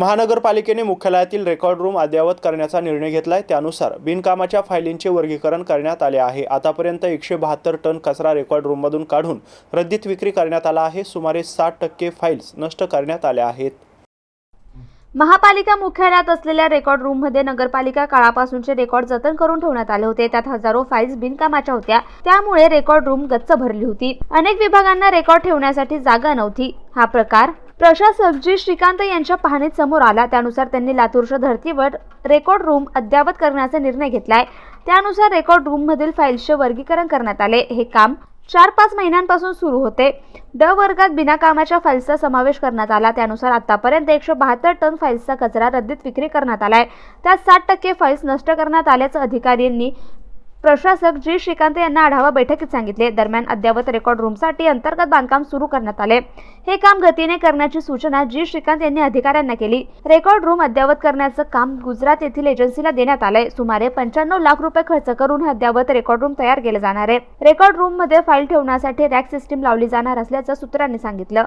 महानगरपालिकेने मुख्यालयातील record room अद्ययावत करण्याचा निर्णय घेतलाय. त्यानुसार बिनकामाच्या फायलींचे वर्गीकरण करण्यात आले आहे. आतापर्यंत एकशे बहात्तर टन कचरा रेकॉर्ड रूममधून काढून रद्दीत विक्री करण्यात आला आहे. सुमारे साठ टक्के फाईल्स नष्ट करण्यात आल्या आहेत. महापालिका मुख्यालयात असलेल्या रेकॉर्ड रूममध्ये नगरपालिका काळापासूनचे रेकॉर्ड जतन करून ठेवण्यात आले होते. त्यात हजारो फाईल्स बिनकामाच्या होत्या. त्यामुळे रेकॉर्ड रूम गच्च भरली होती. अनेक विभागांना रेकॉर्ड ठेवण्यासाठी जागा नव्हती. हा प्रकार प्रशासक जी श्रीकांत यांच्या पाहणीत समोर आला त्यानुसार त्यांनी लातूरच्या धर्तीवर रेकॉर्ड रूम अद्यावत करण्याचा निर्णय घेतलाय. त्यानुसार रेकॉर्ड रूममधील फाईल्सचे वर्गीकरण करण्यात आले. हे काम चार पाच महिन्यांपासून सुरू होते. ड वर्गात बिनाकामाच्या फाईल्सचा समावेश करण्यात आला. त्यानुसार आतापर्यंत एकशे बहात्तर टन फाईल्सचा कचरा रद्दीत विक्री करण्यात आलाय. त्यात साठ टक्के फाईल्स नष्ट करण्यात आल्याचं अधिकाऱ्यांनी प्रशासक जी श्रीकांत यांना आढावा बैठकीत सांगितले. दरम्यान अद्ययावत रेकॉर्ड रूमसाठी अंतर्गत बांधकाम सुरू करण्यात आले. हे काम गतीने करण्याची सूचना जी श्रीकांत यांनी अधिकाऱ्यांना केली. रेकॉर्ड रूम अद्ययावत करण्याचं काम गुजरात येथील एजन्सीला देण्यात आलंय. सुमारे पंच्याण्णव लाख रुपये खर्च करून हे अद्ययावत रेकॉर्ड रूम तयार केले जाणार आहे. रेकॉर्ड रूममध्ये फाईल ठेवण्यासाठी रॅक सिस्टीम लावली जाणार असल्याचं सूत्रांनी सांगितलं.